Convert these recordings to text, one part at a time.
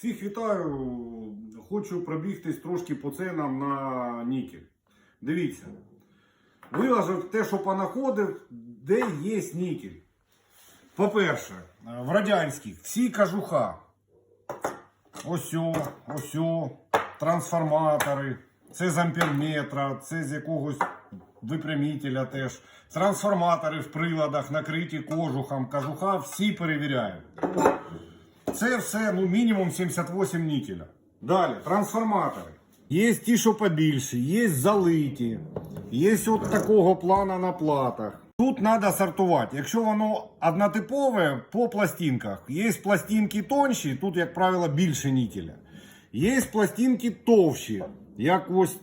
Всіх вітаю. Хочу пробігтись трошки по ценам на нікель. Дивіться. Виложив те, що понаходив, де є нікель. По-перше, в радянських всі кажуха. Ось, о, ось, трансформатори. Це з амперметра, це з якогось випрямителя теж. Трансформатори в приладах, накриті кожухом. Кажуха всі перевіряють. Це все ну, мінімум 78 нікеля. Далі, трансформатори. Є ті, що побільше, є залиті, є от такого плана на платах. Тут треба сортувати. Якщо воно однотипове по пластинках, є пластинки тонші, тут, як правило, більше нікеля. Є пластинки товщі, як ось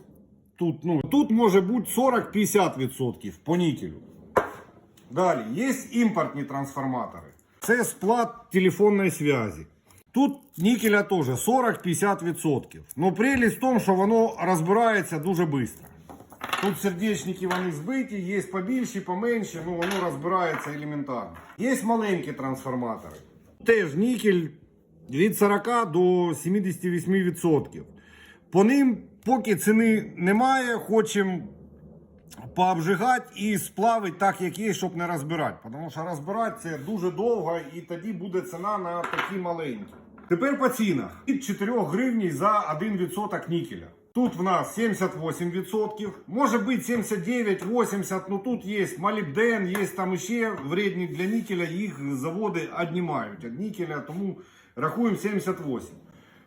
тут. Ну, тут може бути 40-50% по нікелю. Далі, є імпортні трансформатори. Це сплат телефонної зв'язі. Тут нікеля теж 40-50%. Ну, прелість в тому, що воно розбирається дуже швидко. Тут сердечники вони збиті, є побільші, поменші, ну воно розбирається елементарно. Є маленькі трансформатори. Теж нікель від 40 до 78%. По ним, поки ціни немає, хочемо пообжигати і сплавити так, як є, щоб не розбирати. Тому що розбирати це дуже довго і тоді буде ціна на такі маленькі. Тепер по цінах. Від 4 гривень за 1% нікеля. Тут в нас 78%, може бути 79-80%, ну тут є молібден, є там ще вредні для нікеля, їх заводи віднімають від нікеля, тому рахуємо 78.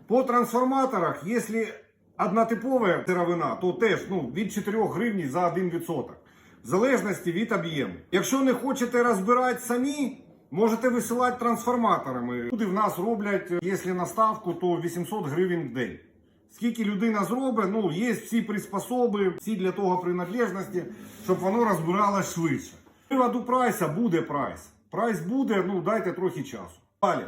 По трансформаторах, якщо однотипова сировина, то теж ну, від 4 гривень за 1%. В залежності від об'єму. Якщо не хочете розбирати самі, можете висилати трансформаторами. Люди в нас роблять, якщо на ставку, то 800 гривень в день. Скільки людина зробить, ну, є всі приспособи, всі для того принадлежності, щоб воно розбиралось швидше. Приводу прайса буде прайс. Прайс буде, ну дайте трохи часу. Далі.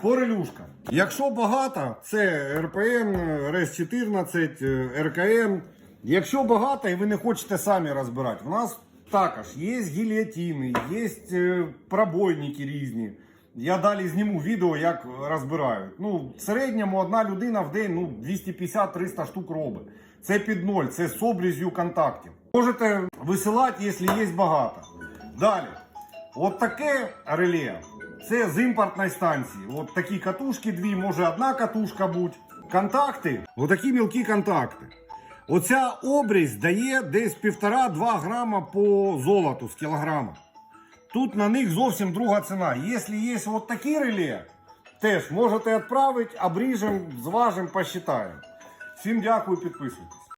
По релюшкам. Якщо багато, це РПН, РС-14, РКН. Якщо багато і ви не хочете самі розбирати, у нас також є гільйотини, є е, пробойники різні. Я далі зніму відео, як розбирають. Ну, в середньому одна людина в день ну, 250-300 штук робить. Це під ноль, це з обрізю контактів. Можете висилати, якщо є багато. Далі. От таке реле. Це з імпортної станції. От такі катушки дві, може одна катушка бути. Контакти, отакі мілкі контакти. Оця обрізь дає десь 1,5-2 грама по золоту з кілограма. Тут на них зовсім друга ціна. Якщо є от такі реле, теж можете відправити, обріжемо, зважимо, посчитаємо. Всім дякую, підписуйтесь.